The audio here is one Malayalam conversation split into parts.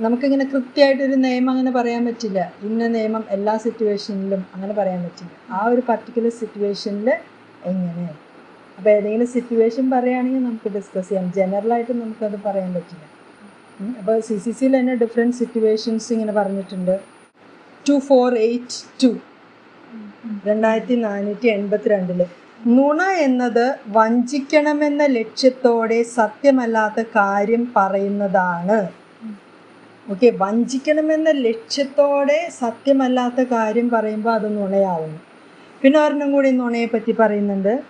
നമുക്കിങ്ങനെ കൃത്യമായിട്ടൊരു നിയമം അങ്ങനെ പറയാൻ പറ്റില്ല. ഇന്ന നിയമം എല്ലാ സിറ്റുവേഷനിലും അങ്ങനെ പറയാൻ പറ്റില്ല. ആ ഒരു പർട്ടിക്കുലർ സിറ്റുവേഷനിൽ എങ്ങനെ? അപ്പോൾ ഏതെങ്കിലും സിറ്റുവേഷൻ പറയുകയാണെങ്കിൽ നമുക്ക് ഡിസ്കസ് ചെയ്യാം. ജനറലായിട്ട് നമുക്കത് പറയാൻ പറ്റില്ല. അപ്പോൾ സി സി സിയിൽ തന്നെ ഡിഫറെന്റ് സിറ്റുവേഷൻസ് ഇങ്ങനെ പറഞ്ഞിട്ടുണ്ട്. ടു ഫോർ എയ്റ്റ് ടു രണ്ടായിരത്തി നാനൂറ്റി എൺപത്തി രണ്ടിൽ നുണ എന്നത് വഞ്ചിക്കണമെന്ന ലക്ഷ്യത്തോടെ സത്യമല്ലാത്ത കാര്യം പറയുന്നതാണ്. ഓക്കെ വഞ്ചിക്കണമെന്ന ലക്ഷ്യത്തോടെ സത്യമല്ലാത്ത കാര്യം പറയുമ്പോൾ അത് നുണയാവുന്നു. പിന്നെ ഒരെണ്ണം കൂടി നുണയെ പറ്റി പറയുന്നുണ്ട്.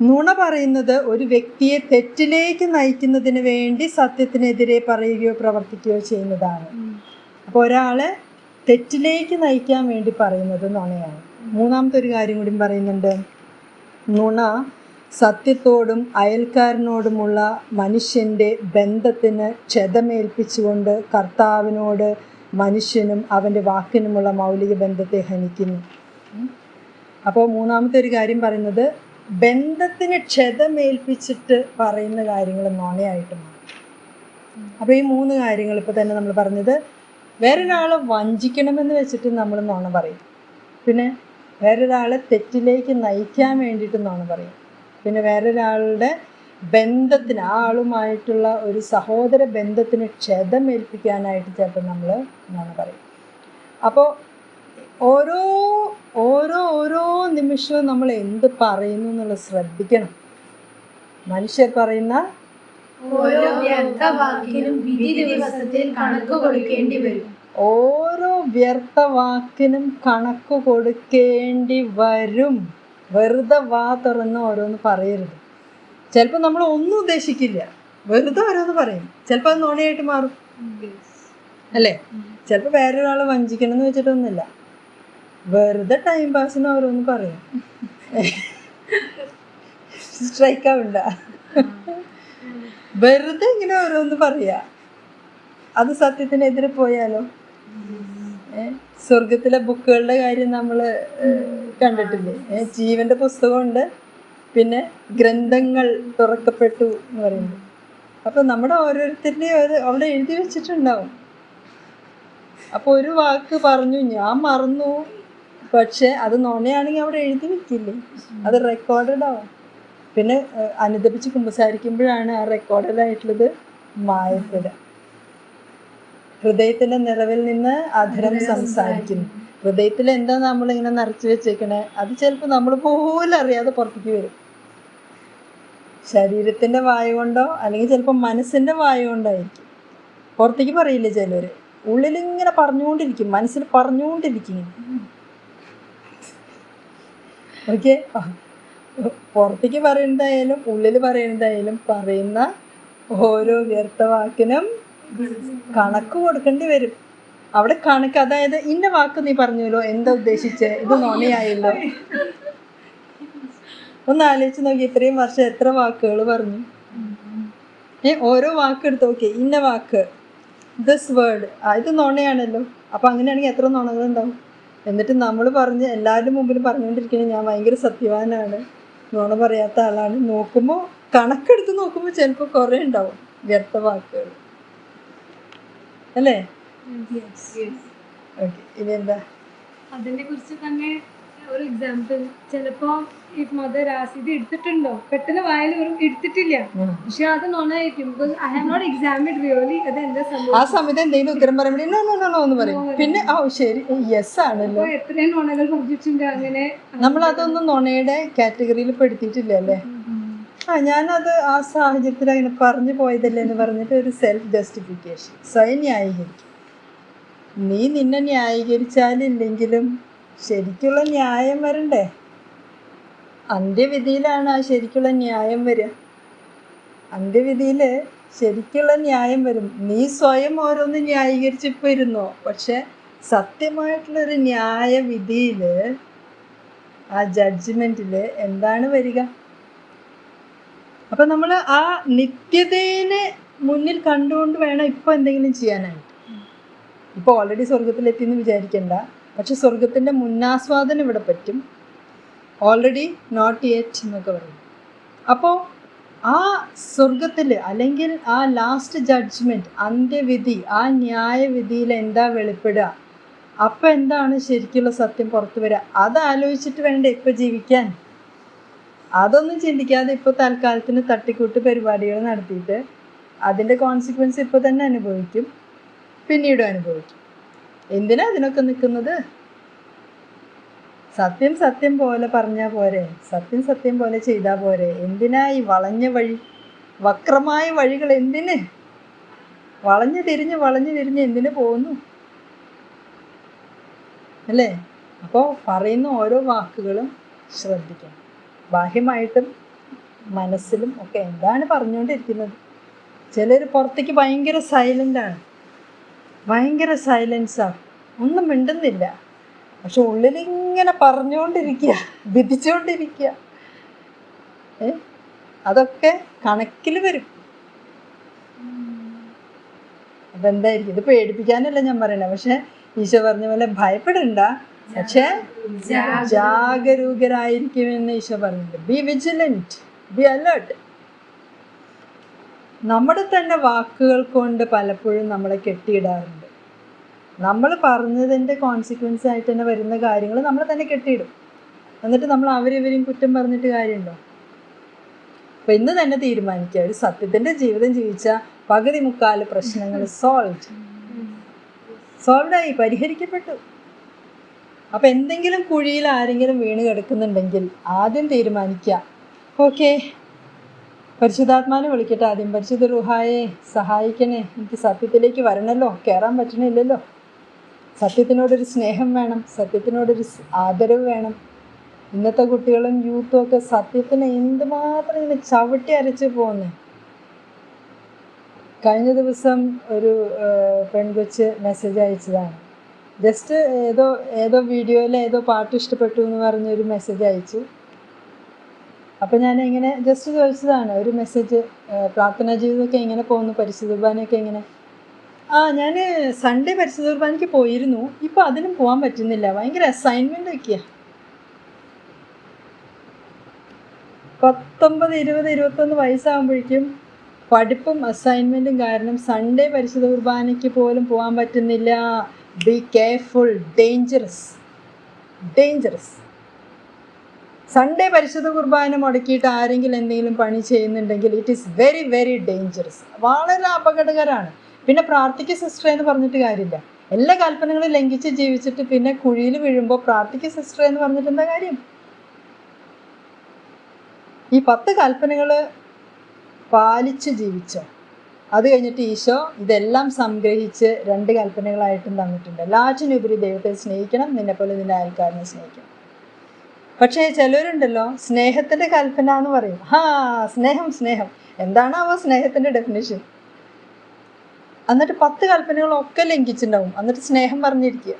നുണ പറയുന്നത് ഒരു വ്യക്തിയെ തെറ്റിലേക്ക് നയിക്കുന്നതിന് വേണ്ടി സത്യത്തിനെതിരെ പറയുകയോ പ്രവർത്തിക്കുകയോ ചെയ്യുന്നതാണ്. അപ്പോൾ ഒരാളെ തെറ്റിലേക്ക് നയിക്കാൻ വേണ്ടി പറയുന്നത് നുണയാണ്. മൂന്നാമത്തെ ഒരു കാര്യം കൂടി പറയുന്നുണ്ട്. നുണ സത്യത്തോടും അയൽക്കാരനോടുമുള്ള മനുഷ്യന്റെ ബന്ധത്തിന് ക്ഷതമേൽപ്പിച്ചുകൊണ്ട് കർത്താവിനോട് മനുഷ്യനും അവന്റെ വാക്കിനുമുള്ള മൗലിക ബന്ധത്തെ ഹനിക്കുന്നു. അപ്പോൾ മൂന്നാമത്തെ ഒരു കാര്യം പറയുന്നത് ബന്ധത്തിന് ക്ഷതമേൽപ്പിച്ചിട്ട് പറയുന്ന കാര്യങ്ങൾ നുണയായിട്ട് മാറും. അപ്പോൾ ഈ മൂന്ന് കാര്യങ്ങൾ ഇപ്പോൾ തന്നെ നമ്മൾ പറഞ്ഞത് വേറൊരാളെ വഞ്ചിക്കണമെന്ന് വെച്ചിട്ട് നമ്മൾ നോണ പറയും. പിന്നെ വേറൊരാളെ തെറ്റിലേക്ക് നയിക്കാൻ വേണ്ടിയിട്ട് നുണ പറയും. പിന്നെ വേറൊരാളുടെ ബന്ധത്തിന് ആ ആളുമായിട്ടുള്ള ഒരു സഹോദര ബന്ധത്തിന് ക്ഷതമേൽപ്പിക്കാനായിട്ട് ചിലപ്പോൾ നമ്മൾ എന്നാണ് പറയും അപ്പോൾ ഓരോ ഓരോ ഓരോ നിമിഷവും നമ്മൾ എന്ത് പറയുന്നു എന്നുള്ളത് ശ്രദ്ധിക്കണം. മനുഷ്യർ പറയുന്ന ഓരോ വ്യർത്ഥ വാക്കിനും വിധി ദിവസത്തിൽ കണക്ക് കൊടുക്കേണ്ടി വരും. ഓരോ വ്യർത്ഥ വാക്കിനും കണക്ക് കൊടുക്കേണ്ടി വരും. വെറുതെ വാ തുറന്ന് ഓരോന്ന് പറയരുത്. ചിലപ്പോൾ നമ്മൾ ഒന്നും ഉദ്ദേശിക്കില്ല. വെറുതെ ഓരോന്ന് പറയും. ചിലപ്പോൾ അത് നോണയായിട്ട് മാറും. അല്ലേ? ചിലപ്പോൾ വേറൊരാളെ വഞ്ചിക്കണം എന്ന് വെച്ചിട്ടൊന്നുമില്ല. വെറുതെ ടൈം പാസിന് ഓരോന്ന് പറയും. സ്ട്രൈക്ക് ആവണ്ട. വെറുതെ ഇങ്ങനെ ഓരോന്ന് പറയാ. അത് സത്യത്തിനെതിരെ പോയാലോ? സ്വർഗത്തിലെ ബുക്കുകളുടെ കാര്യം നമ്മൾ കണ്ടിട്ടില്ലേ? ജീവന്റെ പുസ്തകമുണ്ട്. പിന്നെ ഗ്രന്ഥങ്ങൾ തുറക്കപ്പെട്ടു എന്ന് പറയുന്നത്. അപ്പൊ നമ്മുടെ ഓരോരുത്തരുടെയും ഒരു അവിടെ എഴുതി വെച്ചിട്ടുണ്ടാവും. അപ്പൊ ഒരു വാക്ക് പറഞ്ഞു ഞാൻ മറന്നു. പക്ഷെ അത് നുണയാണെങ്കിൽ അവിടെ എഴുതി വെക്കില്ലേ? അത് റെക്കോർഡഡ് ആവും. പിന്നെ അനുദപിച്ച് കുമ്പസാരിക്കുമ്പോഴാണ് ആ റെക്കോർഡഡ് ആയിട്ടുള്ളത് മായപ്പെടുക. ഹൃദയത്തിന്റെ നിറവിൽ നിന്ന് അധരം സംസാരിക്കുന്നു. ഹൃദയത്തിൽ എന്താ നമ്മളിങ്ങനെ നിറച്ചു വെച്ചേക്കണേ? അത് ചിലപ്പോൾ നമ്മൾ പോലും അറിയാതെ പുറത്തേക്ക് വരും. ശരീരത്തിന്റെ വായ കൊണ്ടോ അല്ലെങ്കിൽ ചിലപ്പോൾ മനസ്സിന്റെ വായ കൊണ്ടായിരിക്കും പുറത്തേക്ക് പറയില്ല ഉള്ളിൽ ഇങ്ങനെ പറഞ്ഞുകൊണ്ടിരിക്കും മനസ്സിൽ പറഞ്ഞുകൊണ്ടിരിക്കും ഓക്കെ? പുറത്തേക്ക് പറയുന്നതായാലും ഉള്ളിൽ പറയുന്നതായാലും പറയുന്ന ഓരോ വ്യർത്ഥ വാക്കിനും കണക്ക് കൊടുക്കേണ്ടി വരും. അവിടെ കണക്ക് അതായത് ഇന്ന വാക്ക് നീ പറഞ്ഞല്ലോ എന്താ ഉദ്ദേശിച്ചേ? ഇത് നോണിയായല്ലോ. ഒന്ന് ആലോചിച്ച് നോക്കി ഇത്രയും വർഷം എത്ര വാക്കുകൾ പറഞ്ഞു. ഏ ഓരോ വാക്ക് എടുത്ത് നോക്കി. ഇന്ന വാക്ക് ദിസ് വേർഡ് ഇത് നോണയാണല്ലോ. അപ്പം അങ്ങനെയാണെങ്കിൽ എത്ര നോണകൾ ഉണ്ടാവും? എന്നിട്ട് നമ്മൾ പറഞ്ഞ് എല്ലാവരുടെ മുമ്പിൽ പറഞ്ഞുകൊണ്ടിരിക്കുന്നത് ഞാൻ ഭയങ്കര സത്യവാനാണ്. നോണ പറയാത്ത ആളാണ്. നോക്കുമ്പോൾ കണക്കെടുത്ത് നോക്കുമ്പോൾ ചിലപ്പോൾ കുറേ ഉണ്ടാവും വ്യർത്ഥ വാക്കുകൾ അല്ലേ? ഓക്കെ ഇനി എന്താ അതിനെ കുറിച്ച് തന്നെ ഒരു എക്സാമ്പിൾ ചിലപ്പോ ഈ മദർ ആസ് ഇത് എടുത്തിട്ടുണ്ടോ? പെട്ടെന്ന് വായിൽ വെറും എടുത്തിട്ടില്ല. പക്ഷെ അത് നോണായിരിക്കും because I have not examined really അത് എന്താ സംഭവം ആ സമയത്ത് എന്തെങ്കിലും ഉത്തരം പറയുമ്പോൾ നോ നോ നോ എന്ന് പറയും. പിന്നെ ഓ ശരി. യെസ് ആണല്ലോ. എത്രയും നോണകൾ പറഞ്ഞിട്ടുണ്ട് അങ്ങനെ. നമ്മൾ അതൊന്നും നോണയുടെ കാറ്റഗറിയിൽ പെടുത്തിയിട്ടില്ല അല്ലേ? ആ ഞാനത് ആ സാഹചര്യത്തിൽ അങ്ങനെ പറഞ്ഞു പോയതല്ലേ എന്ന് പറഞ്ഞിട്ട് ഒരു സെൽഫ് ജസ്റ്റിഫിക്കേഷൻ സ്വയം ന്യായീകരിക്കും നീ നിന്നെ ന്യായീകരിച്ചാലില്ലെങ്കിലും ശരിക്കുള്ള ന്യായം വരണ്ടേ? അന്ത്യവിധിയിലാണ് ആ ശരിക്കുള്ള ന്യായം വരിക. അന്ത്യവിധിയിൽ ശരിക്കുള്ള ന്യായം വരും. നീ സ്വയം ഓരോന്ന് ന്യായീകരിച്ചിപ്പോൾ ഇരുന്നോ പക്ഷെ സത്യമായിട്ടുള്ളൊരു ന്യായവിധിയിൽ ആ ജഡ്ജ്മെന്റിൽ എന്താണ് വരിക? അപ്പം നമ്മൾ ആ നിത്യതേനെ മുന്നിൽ കണ്ടുകൊണ്ട് വേണം ഇപ്പോൾ എന്തെങ്കിലും ചെയ്യാനായിട്ട്. ഇപ്പോൾ ഓൾറെഡി സ്വർഗത്തിലെത്തി എന്ന് വിചാരിക്കണ്ട. പക്ഷെ സ്വർഗത്തിന്റെ മുന്നാസ്വാദനം ഇവിടെ പറ്റും. ഓൾറെഡി നോട്ട് യെറ്റ് എന്നൊക്കെ പറയും. അപ്പോൾ ആ സ്വർഗത്തിൽ അല്ലെങ്കിൽ ആ ലാസ്റ്റ് ജഡ്ജ്മെന്റ് അന്ത്യവിധി ആ ന്യായവിധിയിൽ എന്താ വെളിപ്പെടുക? അപ്പം എന്താണ് ശരിക്കുള്ള സത്യം പുറത്തു വരിക? അത് ആലോചിച്ചിട്ട് വേണ്ട ഇപ്പം ജീവിക്കാൻ? അതൊന്നും ചിന്തിക്കാതെ ഇപ്പോൾ തൽക്കാലത്തിന് തട്ടിക്കൂട്ട് പരിപാടികൾ നടത്തിയിട്ട് അതിന്റെ കോൺസിക്വൻസ് ഇപ്പോൾ തന്നെ അനുഭവിക്കും പിന്നീടും അനുഭവിക്കും. എന്തിനാ അതിനൊക്കെ നിൽക്കുന്നത് സത്യം സത്യം പോലെ പറഞ്ഞാൽ പോരെ സത്യം സത്യം പോലെ ചെയ്താൽ പോരെ. എന്തിനാ ഈ വളഞ്ഞ വഴി വക്രമായ വഴികൾ എന്തിന്? വളഞ്ഞു തിരിഞ്ഞ് വളഞ്ഞു തിരിഞ്ഞ് എന്തിന് പോകുന്നു? അല്ലേ? അപ്പോൾ പറയുന്ന ഓരോ വാക്കുകളും ശ്രദ്ധിക്കണം. ബാഹ്യമായിട്ടും മനസ്സിലും ഒക്കെ എന്താണ് പറഞ്ഞുകൊണ്ടിരിക്കുന്നത്? ചിലർ പുറത്തേക്ക് ഭയങ്കര സൈലന്റാണ് ഭയങ്കര സൈലൻസാണ് ഒന്നും മിണ്ടുന്നില്ല. പക്ഷെ ഉള്ളിലിങ്ങനെ പറഞ്ഞുകൊണ്ടിരിക്കുക വിധിച്ചുകൊണ്ടിരിക്കുക ഏ? അതൊക്കെ കണക്കിൽ വരും. അപ്പം എന്തായിരിക്കും ഇത് പേടിപ്പിക്കാനല്ല ഞാൻ പറയണേ പക്ഷെ ഈശോ പറഞ്ഞ പോലെ ഭയപ്പെടണ്ട. പക്ഷേ ജാഗരൂകരായിരിക്കുമെന്ന് ഈശോ പറഞ്ഞിട്ടുണ്ട്. ബി വിജിലന്റ് ബി അലേർട്ട് നമ്മുടെ തന്നെ വാക്കുകൾ കൊണ്ട് പലപ്പോഴും നമ്മളെ കെട്ടിയിടാറുണ്ട്. നമ്മൾ പറഞ്ഞതിന്റെ കോൺസിക്വൻസ് ആയിട്ട് തന്നെ വരുന്ന കാര്യങ്ങൾ നമ്മളെ തന്നെ കെട്ടിയിടും. എന്നിട്ട് നമ്മൾ അവരിവരെയും കുറ്റം പറഞ്ഞിട്ട് കാര്യമുണ്ടോ? അപ്പം ഇന്ന് തന്നെ തീരുമാനിക്കുക. ഒരു സത്യത്തിന്റെ ജീവിതം ജീവിച്ച പകുതി മുക്കാൽ പ്രശ്നങ്ങൾ സോൾവ് സോൾവായി പരിഹരിക്കപ്പെട്ടു. അപ്പം എന്തെങ്കിലും കുഴിയിൽ ആരെങ്കിലും വീണ് കിടക്കുന്നുണ്ടെങ്കിൽ ആദ്യം തീരുമാനിക്കുക. ഓക്കെ. പരിശുദ്ധാത്മാനെ വിളിക്കട്ടെ ആദ്യം. പരിശുദ്ധ റുഹായെ സഹായിക്കണേ. എനിക്ക് സത്യത്തിലേക്ക് വരണല്ലോ കയറാൻ പറ്റണില്ലല്ലോ. സത്യത്തിനോടൊരു സ്നേഹം വേണം. സത്യത്തിനോടൊരു ആദരവ് വേണം. ഇന്നത്തെ കുട്ടികളും യൂത്തും ഒക്കെ സത്യത്തിന് എന്തുമാത്രം ഇങ്ങനെ ചവിട്ടി അരച്ച് പോകുന്നേ കഴിഞ്ഞ ദിവസം ഒരു പെൺകൊച്ച് മെസ്സേജ് അയച്ചതാണ്. ജസ്റ്റ് ഏതോ ഏതോ വീഡിയോയിൽ ഏതോ പാട്ട് ഇഷ്ടപ്പെട്ടു എന്ന് പറഞ്ഞൊരു മെസ്സേജ് അയച്ചു. അപ്പോൾ ഞാൻ ഇങ്ങനെ ജസ്റ്റ് ചോദിച്ചതാണ് ഒരു മെസ്സേജ് പ്രാർത്ഥനാ ജീവിതമൊക്കെ എങ്ങനെ പോകുന്നു? പരിശുദ്ധ കുർബാനയൊക്കെ എങ്ങനെ? ആ ഞാൻ സൺഡേ പരിശുദ്ധ കുർബാനയ്ക്ക് പോയിരുന്നു. ഇപ്പോൾ അതിനും പോകാൻ പറ്റുന്നില്ല. ഭയങ്കര അസൈൻമെന്റ് ഒക്കെയാണ് പത്തൊമ്പത് ഇരുപത് ഇരുപത്തൊന്ന് വയസ്സാകുമ്പോഴേക്കും പഠിപ്പും അസൈൻമെന്റും കാരണം സൺഡേ പരിശുദ്ധ കുർബാനയ്ക്ക് പോലും പോകാൻ പറ്റുന്നില്ല. Be careful dangerous dangerous Sunday പരിശുദ്ധ കുർബാന മുടക്കിയിട്ട് ആരെങ്കിലും എന്തെങ്കിലും പണി ചെയ്യുന്നുണ്ടെങ്കിൽ it is very very dangerous വളരെ അപകടകരമാണ്. പിന്നെ പ്രാർത്ഥിക്ക സിസ്റ്റർ എന്ന് പറഞ്ഞിട്ട് കാര്യമില്ല. എല്ലാ കൽപ്പനകളും ലംഘിച്ച് ജീവിച്ചിട്ട് പിന്നെ കുഴിയിൽ വീഴുമ്പോൾ പ്രാർത്ഥിക്ക സിസ്റ്റർ എന്ന് പറഞ്ഞിട്ട് എന്താ കാര്യം? ഈ പത്ത് കൽപ്പനകൾ പാലിച്ച് ജീവിച്ചോ? അത് കഴിഞ്ഞിട്ട് ഈശോ ഇതെല്ലാം സംഗ്രഹിച്ച് രണ്ട് കൽപ്പനകളായിട്ടും തന്നിട്ടുണ്ട്. എല്ലാറ്റിനുപരി ദൈവത്തെ സ്നേഹിക്കണം നിന്നെപ്പോലെ നിന്റെ അയൽക്കാരനെ സ്നേഹിക്കണം. പക്ഷേ ചിലരുണ്ടല്ലോ സ്നേഹത്തിന്റെ കൽപ്പന എന്ന് പറയും. ഹാ സ്നേഹം സ്നേഹം. എന്താണ് അവ സ്നേഹത്തിന്റെ ഡെഫിനേഷൻ എന്നിട്ട് പത്ത് കൽപ്പനകളൊക്കെ ലംഘിച്ചിട്ടുണ്ടാവും. എന്നിട്ട് സ്നേഹം പറഞ്ഞിരിക്കുക.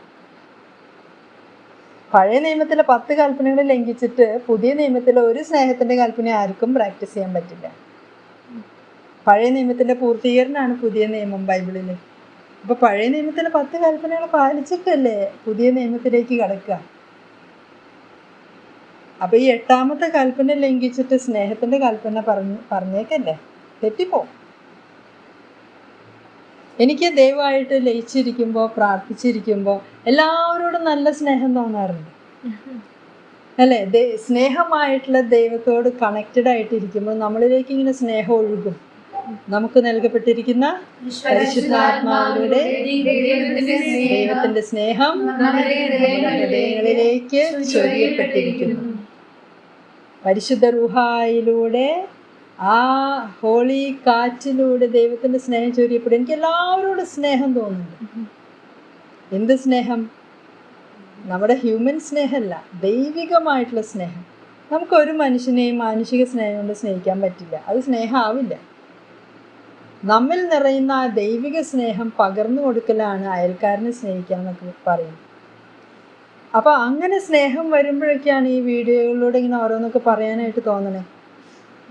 പഴയ നിയമത്തിലെ പത്ത് കൽപ്പനകൾ ലംഘിച്ചിട്ട് പുതിയ നിയമത്തിലെ ഒരു സ്നേഹത്തിന്റെ കൽപ്പന ആർക്കും പ്രാക്ടീസ് ചെയ്യാൻ പറ്റില്ല. പഴയ നിയമത്തിന്റെ പൂർത്തീകരണമാണ് പുതിയ നിയമം ബൈബിളിൽ അപ്പോൾ പഴയ നിയമത്തിന്റെ പത്ത് കൽപ്പനകൾ പാലിച്ചിട്ടല്ലേ പുതിയ നിയമത്തിലേക്ക് കടക്കുക? അപ്പോൾ ഈ എട്ടാമത്തെ കൽപ്പന ലംഘിച്ചിട്ട് സ്നേഹത്തിന്റെ കൽപ്പന പറഞ്ഞു പറഞ്ഞേക്കല്ലേ? തെറ്റിപ്പോ? എനിക്ക് ദൈവമായിട്ട് ലയിച്ചിരിക്കുമ്പോൾ പ്രാർത്ഥിച്ചിരിക്കുമ്പോൾ എല്ലാവരോടും നല്ല സ്നേഹം തോന്നാറുണ്ട്. അല്ലേ? സ്നേഹമായിട്ടുള്ള ദൈവത്തോട് കണക്റ്റഡ് ആയിട്ടിരിക്കുമ്പോൾ നമ്മളിലേക്ക് ഇങ്ങനെ സ്നേഹം ഒഴുകും. നമുക്ക് നൽകപ്പെട്ടിരിക്കുന്ന പരിശുദ്ധാത്മാവിലൂടെ ദൈവത്തിന്റെ സ്നേഹം ചൊരിയപ്പെട്ടിരിക്കുന്നു. പരിശുദ്ധ റുഹായിലൂടെ ആ ഹോളി കാറ്റിലൂടെ ദൈവത്തിന്റെ സ്നേഹം ചൊരിയപ്പെടും. എനിക്ക് എല്ലാവരോടും സ്നേഹം തോന്നുന്നുണ്ട്. എന്ത് സ്നേഹം? നമ്മുടെ ഹ്യൂമൻ സ്നേഹമല്ല ദൈവികമായിട്ടുള്ള സ്നേഹം. നമുക്കൊരു മനുഷ്യനെയും മാനുഷിക സ്നേഹം കൊണ്ട് സ്നേഹിക്കാൻ പറ്റില്ല. അത് സ്നേഹമാവില്ല. നമ്മിൽ നിറയുന്ന ആ ദൈവിക സ്നേഹം പകർന്നു കൊടുക്കലാണ് അയൽക്കാരനെ സ്നേഹിക്കുക എന്നൊക്കെ പറയും. അപ്പോൾ അങ്ങനെ സ്നേഹം വരുമ്പോഴൊക്കെയാണ് ഈ വീഡിയോകളിലൂടെ ഇങ്ങനെ ഓരോന്നൊക്കെ പറയാനായിട്ട് തോന്നണേ.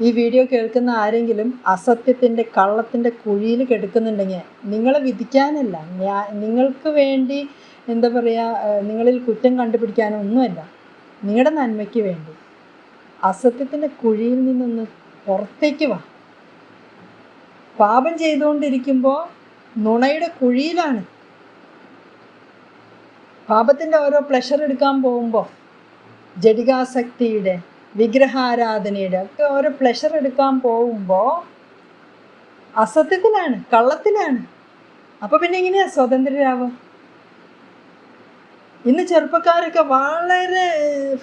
ഈ വീഡിയോ കേൾക്കുന്ന ആരെങ്കിലും അസത്യത്തിന്റെ കള്ളത്തിന്റെ കുഴിയിൽ കെടുക്കുന്നുണ്ടെങ്കിൽ നിങ്ങളെ വിധിക്കാനല്ല. നിങ്ങൾക്ക് വേണ്ടി എന്താ പറയുക നിങ്ങളിൽ കുറ്റം കണ്ടുപിടിക്കാനോ ഒന്നുമല്ല. നിങ്ങളുടെ നന്മയ്ക്ക് വേണ്ടി. അസത്യത്തിന്റെ കുഴിയിൽ നിന്നൊന്ന് പുറത്തേക്ക് വാ. പാപം ചെയ്തുകൊണ്ടിരിക്കുമ്പോൾ നുണയുടെ കുഴിയിലാണ്. പാപത്തിന്റെ ഓരോ പ്ലഷർ എടുക്കാൻ പോകുമ്പോൾ ജഡികാസക്തിയുടെ വിഗ്രഹാരാധനയുടെ ഒക്കെ ഓരോ പ്ലഷർ എടുക്കാൻ പോകുമ്പോൾ അസത്യത്തിലാണ് കള്ളത്തിലാണ്. അപ്പോൾ പിന്നെ എങ്ങനെയാ സ്വതന്ത്രരാവുക ഇന്ന് ചെറുപ്പക്കാരൊക്കെ വളരെ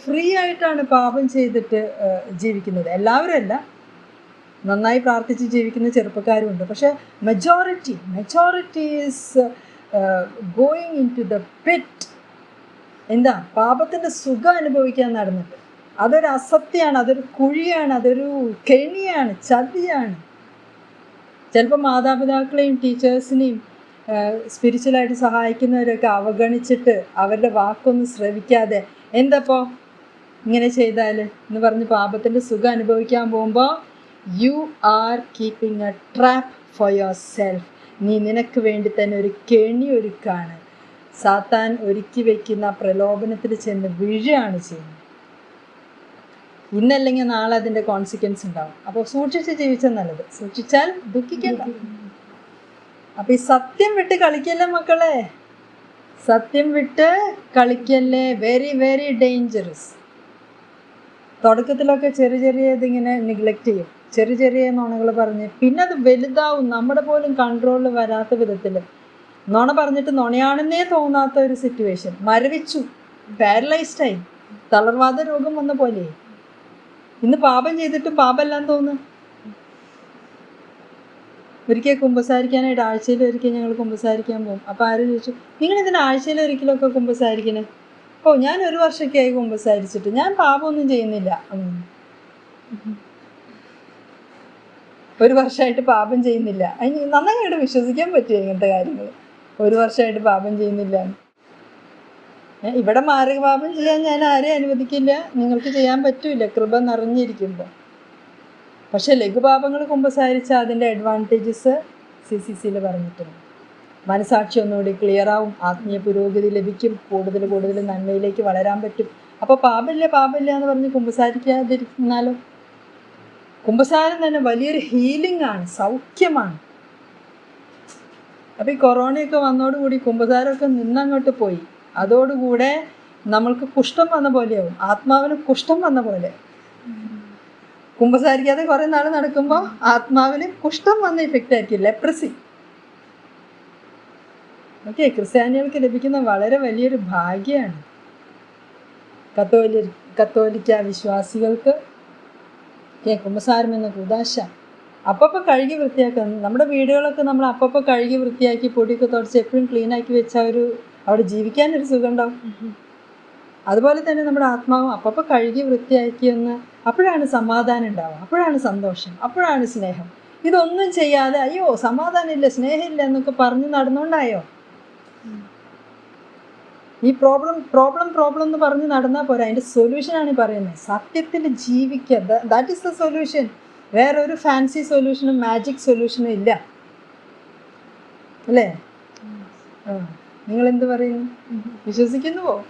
ഫ്രീ ആയിട്ടാണ് പാപം ചെയ്തിട്ട് ജീവിക്കുന്നത്. എല്ലാവരും അല്ല. നന്നായി പ്രാർത്ഥിച്ച് ജീവിക്കുന്ന ചെറുപ്പക്കാരുമുണ്ട് പക്ഷേ majority majority is going into the pit എന്താ? പാപത്തിന്റെ സുഖം അനുഭവിക്കാൻ നടന്നിട്ട്. അതൊരു അസത്യാണ് അതൊരു കുഴിയാണ് അതൊരു കെണിയാണ് ചതിയാണ്. ചിലപ്പോൾ മാതാപിതാക്കളെയും ടീച്ചേഴ്സിനെയും സ്പിരിച്വലായിട്ട് സഹായിക്കുന്നവരൊക്കെ അവഗണിച്ചിട്ട് അവരുടെ വാക്കൊന്നും ശ്രവിക്കാതെ എന്തപ്പോൾ ഇങ്ങനെ ചെയ്താൽ എന്ന് പറഞ്ഞ് പാപത്തിന്റെ സുഖം അനുഭവിക്കാൻ പോകുമ്പോൾ you are keeping a trap for yourself നീ നിനക്ക് വേണ്ടി തന്നെ ഒരു കെണി ഒരുക്കാണ്. സാത്താൻ ഒരുക്കി വയ്ക്കുന്ന പ്രലോഭനത്തിൽ ചെന്ന് വീഴുകയാണ് ചെയ്യുന്നത്. ഇന്നല്ലെങ്കിൽ നാളെ അതിന്റെ കോൺസിക്വൻസ് ഉണ്ടാവും. അപ്പോൾ സൂക്ഷിച്ച് ജീവിച്ചാൽ നല്ലത്. സൂക്ഷിച്ചാൽ ദുഃഖിക്കണ്ട. അപ്പൊ ഈ സത്യം വിട്ട് കളിക്കല്ലേ മക്കളെ? സത്യം വിട്ട് കളിക്കല്ലേ? വെരി വെരി ഡേഞ്ചറസ് തുടക്കത്തിലൊക്കെ ചെറിയ ചെറിയ ഇതിങ്ങനെ നെഗ്ലക്റ്റ് ചെയ്യും. ചെറിയ ചെറിയ നുണകൾ പറഞ്ഞ്. പിന്നെ അത് വലുതാവും. നമ്മുടെ പോലും കൺട്രോളിൽ വരാത്ത വിധത്തിൽ നുണ പറഞ്ഞിട്ട് നുണയാണെന്നേ തോന്നാത്ത ഒരു സിറ്റുവേഷൻ മരവിച്ചു. പാരലൈസ്ഡായി തളർവാദ രോഗം വന്ന പോലെ ഇന്ന് പാപം ചെയ്തിട്ട് പാപമെല്ലാം തോന്നുന്നു ഒരിക്കൽ കുമ്പസാരിക്കാനായിട്ട് ആഴ്ചയിൽ ഒരിക്കൽ ഞങ്ങൾ കുമ്പസാരിക്കാൻ പോകും. അപ്പോൾ ആരും ചോദിച്ചു? നിങ്ങൾ ഇതിന് ആഴ്ചയിൽ ഒരിക്കലൊക്കെ കുമ്പസാരിക്കണേ? ഓ ഞാൻ ഒരു വർഷമൊക്കെ ആയി കുമ്പസാരിച്ചിട്ട്. ഞാൻ പാപമൊന്നും ചെയ്യുന്നില്ല. ഒരു വർഷമായിട്ട് പാപം ചെയ്യുന്നില്ല. അതിന് നന്നായിട്ട് വിശ്വസിക്കാൻ പറ്റുമോ ഇങ്ങനത്തെ കാര്യങ്ങൾ ഒരു വർഷമായിട്ട് പാപം ചെയ്യുന്നില്ല. ഇവിടെ മാറി പാപം ചെയ്യാൻ ഞാൻ ആരെയും അനുവദിക്കില്ല. നിങ്ങൾക്ക് ചെയ്യാൻ പറ്റൂല. കൃപ നിറഞ്ഞിരിക്കുമ്പോൾ പക്ഷെ ലഘുപാപങ്ങൾ കുമ്പസാരിച്ച അതിന്റെ അഡ്വാന്റേജസ് സി സി സിയിൽ പറഞ്ഞിട്ടുണ്ട്. മനസാക്ഷി ഒന്നുകൂടി ക്ലിയർ ആവും. ആത്മീയ പുരോഗതി ലഭിക്കും. കൂടുതൽ കൂടുതൽ നന്മയിലേക്ക് വളരാൻ പറ്റും. അപ്പോൾ പാപമില്ല പാപമില്ല എന്ന് പറഞ്ഞ് കുമ്പസാരിക്കാതിരുന്നാലോ? കുമ്പസാരം തന്നെ വലിയൊരു ഹീലിംഗ് ആണ് സൗഖ്യമാണ്. അപ്പം ഈ കൊറോണയൊക്കെ വന്നതോടുകൂടി കുംഭസാരമൊക്കെ നിന്നങ്ങോട്ട് പോയി. അതോടുകൂടെ നമ്മൾക്ക് കുഷ്ഠം വന്ന പോലെയാവും ആത്മാവിന് കുഷ്ഠം വന്ന പോലെ. കുംഭസാരിക്കാതെ കുറേ നാൾ നടക്കുമ്പോൾ ആത്മാവിന് കുഷ്ഠം വന്ന ഇഫക്റ്റ് ആയിരിക്കും ലെപ്രസി ഓക്കെ ക്രിസ്ത്യാനികൾക്ക് ലഭിക്കുന്ന വളരെ വലിയൊരു ഭാഗ്യമാണ്. കത്തോലി കത്തോലിക്ക വിശ്വാസികൾക്ക് ഓക്കെ കുമ്പസാരം എന്ന കുതാശ അപ്പപ്പോൾ കഴുകി വൃത്തിയാക്കുന്നത് നമ്മുടെ വീടുകളൊക്കെ നമ്മൾ അപ്പപ്പോൾ കഴുകി വൃത്തിയാക്കി പൊടിയൊക്കെ തുടച്ച് എപ്പോഴും ക്ലീൻ ആക്കി വെച്ചാൽ ഒരു അവിടെ ജീവിക്കാനൊരു സുഖം ഉണ്ടാവും അതുപോലെ തന്നെ നമ്മുടെ ആത്മാവും അപ്പപ്പോൾ കഴുകി വൃത്തിയാക്കിയെന്ന് അപ്പോഴാണ് സമാധാനം ഉണ്ടാവുക അപ്പോഴാണ് സന്തോഷം അപ്പോഴാണ് സ്നേഹം. ഇതൊന്നും ചെയ്യാതെ അയ്യോ സമാധാനമില്ല സ്നേഹമില്ല എന്നൊക്കെ പറഞ്ഞ് നടന്നുകൊണ്ടായോ ഈ പ്രോബ്ലം പ്രോബ്ലം പ്രോബ്ലം എന്ന് പറഞ്ഞ് നടന്നാൽ പോരാ. അതിന്റെ സൊല്യൂഷനാണ് ഈ പറയുന്നത്. സത്യത്തിൽ ജീവിക്കുക ദാറ്റ് ഈസ് ദ സൊല്യൂഷൻ വേറെ ഒരു ഫാൻസി സൊല്യൂഷനും മാജിക് സൊല്യൂഷനും ഇല്ല. അല്ലേ? ആ. നിങ്ങൾ എന്ത് പറയുന്നു വിശ്വസിക്കുന്നുവോ